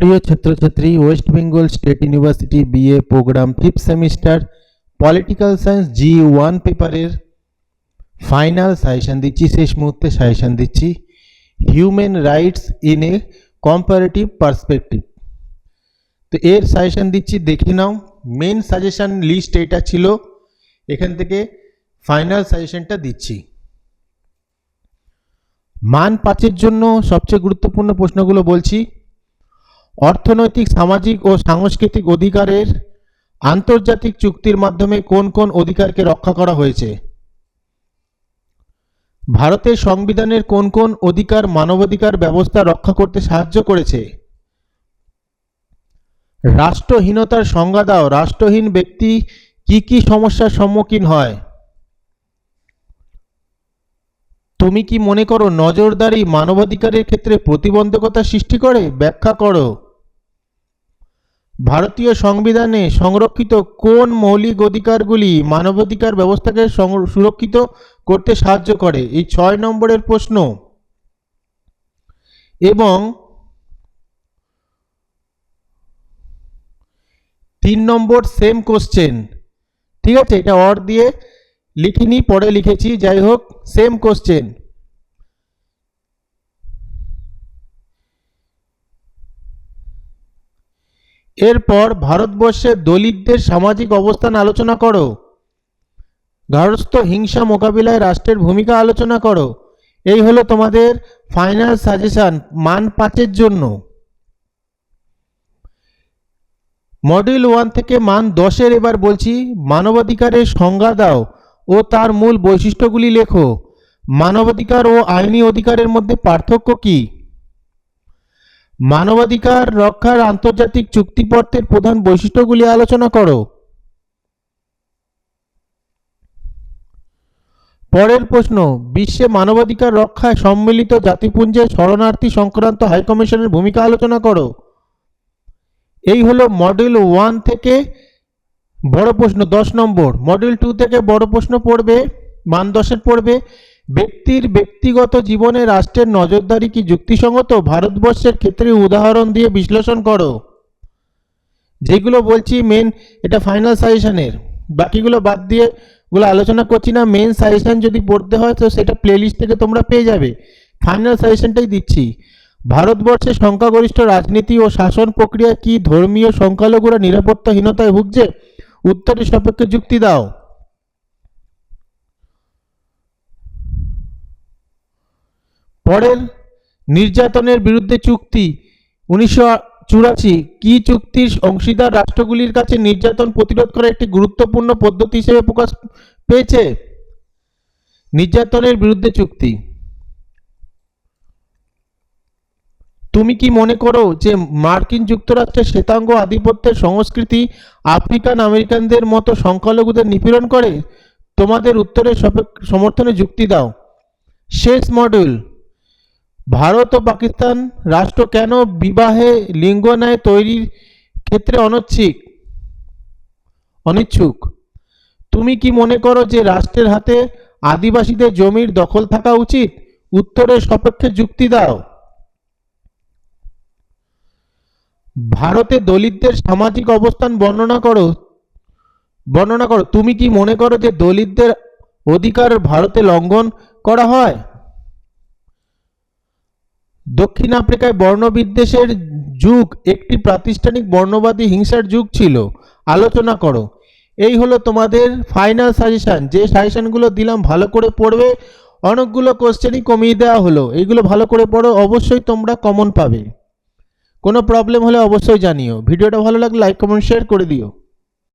প্রিয় ছাত্রছাত্রী West Bengal State University BA programme fifth semester political science G one পেপারের final suggestion দিচ্ছি, শেষ মুহূর্তে সাজেশন দিচ্ছি। Human rights in a comparative perspective তো এর সাজেশন দিচ্ছি, দেখে নাও। মেন সাজেশন লিস্ট এটা ছিল। এখান থেকে ফাইনাল সাজেশনটা দিচ্ছি। মান পাঁচের জন্য সবচেয়ে গুরুত্বপূর্ণ প্রশ্নগুলো বলছি। অর্থনৈতিক, সামাজিক ও সাংস্কৃতিক অধিকারের আন্তর্জাতিক চুক্তির মাধ্যমে কোন কোন অধিকারকে রক্ষা করা হয়েছে? ভারতের সংবিধানের কোন কোন অধিকার মানবাধিকার ব্যবস্থা রক্ষা করতে সাহায্য করেছে? রাষ্ট্রহীনতার সংজ্ঞা দাও। রাষ্ট্রহীন ব্যক্তি কি কি সমস্যার সম্মুখীন হয়? তুমি কি মনে করো নজরদারি মানবাধিকারের ক্ষেত্রে প্রতিবন্ধকতা সৃষ্টি করে? ব্যাখ্যা করো। ভারতীয় সংবিধানে সংরক্ষিত কোন মৌলিক অধিকারগুলি মানবাধিকার ব্যবস্থাকে সুরক্ষিত করতে সাহায্য করে? এই ছয় নম্বরের প্রশ্ন। এবং তিন নম্বর সেম কোশ্চেন। ঠিক আছে, এটা অর দিয়ে লিখিনি, পরে লিখেছি। যাই হোক, সেম কোশ্চেন। এরপর ভারতবর্ষের দলিতদের সামাজিক অবস্থান আলোচনা করো। গার্হস্থ্য হিংসা মোকাবিলায় রাষ্ট্রের ভূমিকা আলোচনা করো। এই হলো তোমাদের ফাইনাল সাজেশন মান পাঁচের জন্য। মডিউল ওয়ান থেকে মান দশের এবার বলছি, মানবাধিকারের সংজ্ঞা দাও ও তার মূল বৈশিষ্ট্যগুলি লেখো। মানবাধিকার ও আইনি অধিকারের মধ্যে পার্থক্য কী? মানবাধিকার রক্ষার আন্তর্জাতিক চুক্তিপত্রের প্রধান বৈশিষ্ট্যগুলি আলোচনা করো। পরের প্রশ্ন, বিশ্বে মানবাধিকার রক্ষায় সম্মিলিত জাতিপুঞ্জের শরণার্থী সংক্রান্ত হাইকমিশনের ভূমিকা আলোচনা করো। এই হলো মডিউল ওয়ান থেকে বড় প্রশ্ন, দশ নম্বর। মডিউল টু থেকে বড় প্রশ্ন পড়বে, মান দশের পড়বে। ব্যক্তির ব্যক্তিগত জীবনে রাষ্ট্রের নজরদারি কি যুক্তিসঙ্গত? ভারতবর্ষের ক্ষেত্রে উদাহরণ দিয়ে বিশ্লেষণ করো। যেগুলো বলছি মেন এটা ফাইনাল সাজেশনের বাকিগুলো বাদ দিয়ে গুলো আলোচনা করছি না। মেন সাজেশন যদি পড়তে হয়, তো সেটা প্লেলিস্ট থেকে তোমরা পেয়ে যাবে। ফাইনাল সাজেশনটাই দিচ্ছি। ভারতবর্ষে সংখ্যাগরিষ্ঠ রাজনীতি ও শাসন প্রক্রিয়া কি ধর্মীয় সংখ্যালঘুরা নিরাপত্তাহীনতায় ভুগছে? উত্তরের সাপেক্ষে যুক্তি দাও। পরের নির্যাতনের বিরুদ্ধে চুক্তি। উনিশশো চুরাশি, কি চুক্তির অংশীদার রাষ্ট্রগুলির কাছে নির্যাতন প্রতিরোধ করা একটি গুরুত্বপূর্ণ পদ্ধতি হিসেবে প্রকাশ পেয়েছে? নির্যাতনের বিরুদ্ধে চুক্তি। তুমি কি মনে করো যে মার্কিন যুক্তরাষ্ট্রের শ্বেতাঙ্গ আধিপত্যের সংস্কৃতি আফ্রিকান আমেরিকানদের মতো সংখ্যালঘুদের নিপীড়ন করে? তোমাদের উত্তরের সমর্থনে যুক্তি দাও। শেষ মডিউল ভারত ও পাকিস্তান রাষ্ট্র কেন বিবাহে লিঙ্গ ন্যায় তৈরির ক্ষেত্রে অনৈচ্ছিক? অনিচ্ছুক। তুমি কি মনে করো যে রাষ্ট্রের হাতে আদিবাসীদের জমির দখল থাকা উচিত? উত্তরের সপক্ষে যুক্তি দাও। ভারতে দলিতদের সামাজিক অবস্থান বর্ণনা করো। বর্ণনা করো। তুমি কি মনে করো যে দলিতদের অধিকার ভারতে লঙ্ঘন করা হয়? দক্ষিণ আফ্রিকায় বর্ণবিদ্বেষের যুগ, একটি প্রাতিষ্ঠানিক বর্ণবাদী হিংসার যুগ ছিল। আলোচনা করো। এই হলো তোমাদের ফাইনাল সাজেশান যে সাজেশানগুলো দিলাম ভালো করে পড়বে, অনেকগুলো কোশ্চেনই কমিয়ে দেওয়া হলো। এইগুলো ভালো করে পড়ো, অবশ্যই তোমরা কমন পাবে। কোনো প্রবলেম হলে অবশ্যই জানিও। ভিডিওটা ভালো লাগলে লাইক কমেন্ট শেয়ার করে দিও।